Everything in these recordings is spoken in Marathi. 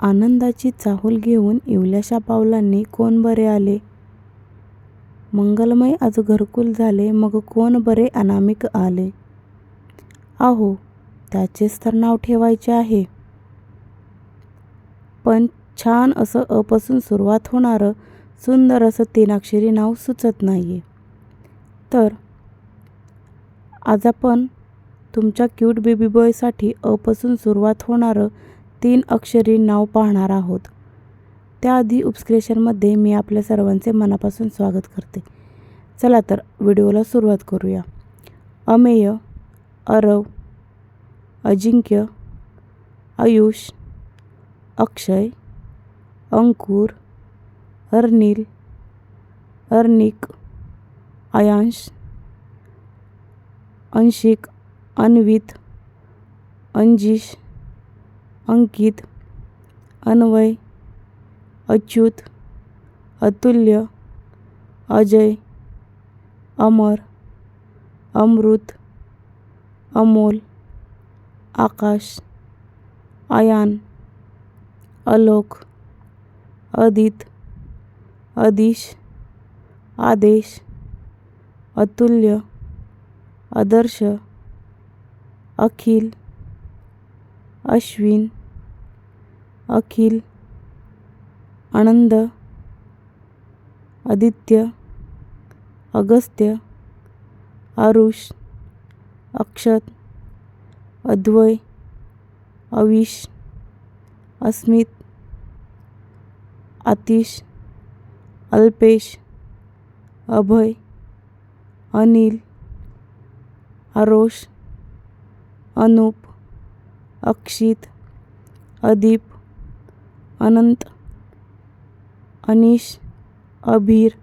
आनंदाची चाहूल घेऊन इवल्याशा पावलांनी कोण बरे आले? मंगलमय आज घरकुल झाले मग कोण बरे अनामिक आले? आहो त्याचेच तर नाव ठेवायचे आहे. पण छान असं अपासून सुरुवात होणारं सुंदर असं तीनाक्षरी नाव सुचत नाहीये. तर आज आपण तुमच्या क्यूट बेबी बॉयसाठी अपासून सुरुवात होणारं तीन अक्षरी नाव पाहणार आहोत. त्याआधी उपस्क्रेशनमध्ये मी आपल्या सर्वांचे मनापासून स्वागत करते. चला तर व्हिडिओला सुरुवात करूया. अमेय अरव अजिंक्य आयुष अक्षय अंकुर अर्निल अर्निक आयांश अंशिक अन्वित अंजिश अंकित अन्वय अच्युत अतुल्य अजय अमर अमृत अमोल आकाश आयान अलोक अदित अदिश आदेश अतुल्य आदर्श अखिल अश्विन अखिल आनंद आदित्य अगस्त्य आरुष अक्षत अद्वय अविश अस्मित आतिश अल्पेश अभय अनिल आरोष अनूप अक्षित अदीप अनंत अनिश अभिर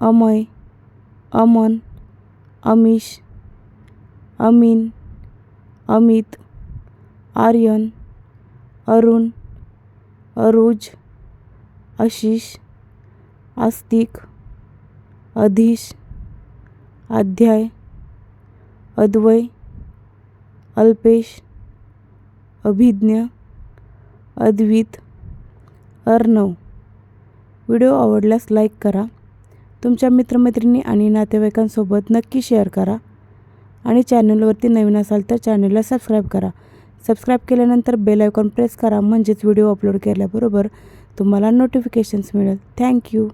अमय अमन अमिश अमीन अमित आर्यन अरुण अरुज आशिष आस्तिक अधीश अध्याय अद्वय अल्पेश अभिज्ञ अद्वित अर्णव व्हिडिओ आवडल्यास लाईक करा. तुमच्या मित्रमैत्रिणी आणि नातेवाईकांसोबत नक्की शेअर करा. आणि चॅनलवरती नवीन असाल तर चॅनलला सबस्क्राईब करा. सबस्क्राईब केल्यानंतर बेल आयकॉन प्रेस करा. म्हणजेच व्हिडिओ अपलोड केल्याबरोबर तुम्हाला नोटिफिकेशन्स मिळेल. थँक्यू